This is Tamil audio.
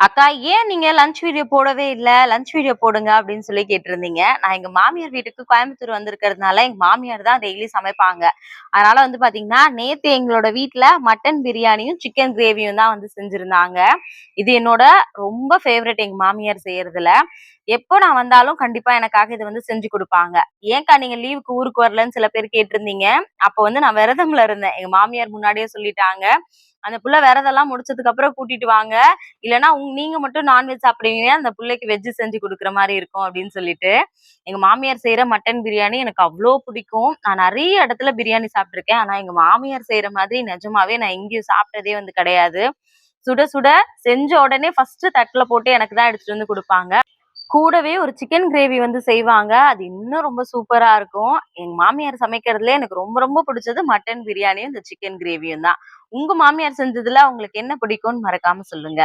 அக்கா ஏன் நீங்க லஞ்ச் வீடியோ போடவே இல்ல? லஞ்ச் வீடியோ போடுங்க அப்படின்னு சொல்லி கேட்டிருந்தீங்க. நான் எங்க மாமியார் வீட்டுக்கு கோயம்புத்தூர் வந்திருக்கிறதுனால, எங்க மாமியார் தான் டெய்லி சமைப்பாங்க. அதனால வந்து பாத்தீங்கன்னா, நேத்து எங்களோட வீட்டுல மட்டன் பிரியாணியும், சிக்கன் கிரேவியும் தான் வந்து செஞ்சிருந்தாங்க. இது என்னோட ரொம்ப ஃபேவரட் எங்க மாமியார் செய்யறதுல. எப்போ நான் வந்தாலும் கண்டிப்பா எனக்காக இது வந்து செஞ்சு கொடுப்பாங்க "ஏன்க்கா நீங்க லீவுக்கு ஊருக்கு வரலன்னு?" சில பேர் கேட்டிருந்தீங்க. அப்ப வந்து நான் விரதம்ல இருந்தேன். எங்க மாமியார் முன்னாடியே சொல்லிட்டாங்க. "அந்த புள்ள விரதம்லாம் முடிச்சதுக்கு அப்புறம் கூட்டிட்டு வாங்க. இல்லைன்னா உங் நீங்க மட்டும் நான்வெஜ் சாப்பிடுவீங்க. அந்த பிள்ளைக்கு வெஜ் செஞ்சு கொடுக்குற மாதிரி இருக்கும்." அப்படின்னு சொல்லிட்டு. எங்க மாமியார் செய்யற மட்டன் பிரியாணி எனக்கு அவ்வளோ பிடிக்கும். நான் நிறைய இடத்துல பிரியாணி சாப்பிட்ருக்கேன் ஆனா எங்க மாமியார் செய்யற மாதிரி நிஜமாவே நான் எங்கேயும் சாப்பிட்டதே வந்து கிடையாது. சுட சுட செஞ்ச உடனே ஃபர்ஸ்ட்டு தட்டுல போட்டு எனக்கு தான் எடுத்துட்டு வந்து கொடுப்பாங்க கூடவே ஒரு சிக்கன் கிரேவி வந்து செய்வாங்க. அது இன்னும் ரொம்ப சூப்பரா இருக்கும். எங்க மாமியார் சமைக்கிறதுலயே எனக்கு ரொம்ப ரொம்ப பிடிச்சது மட்டன் பிரியாணியும், இந்த சிக்கன் கிரேவியும் தான். உங்க மாமியார் செஞ்சதுல உங்களுக்கு என்ன பிடிக்கும்னு மறக்காம சொல்லுங்க.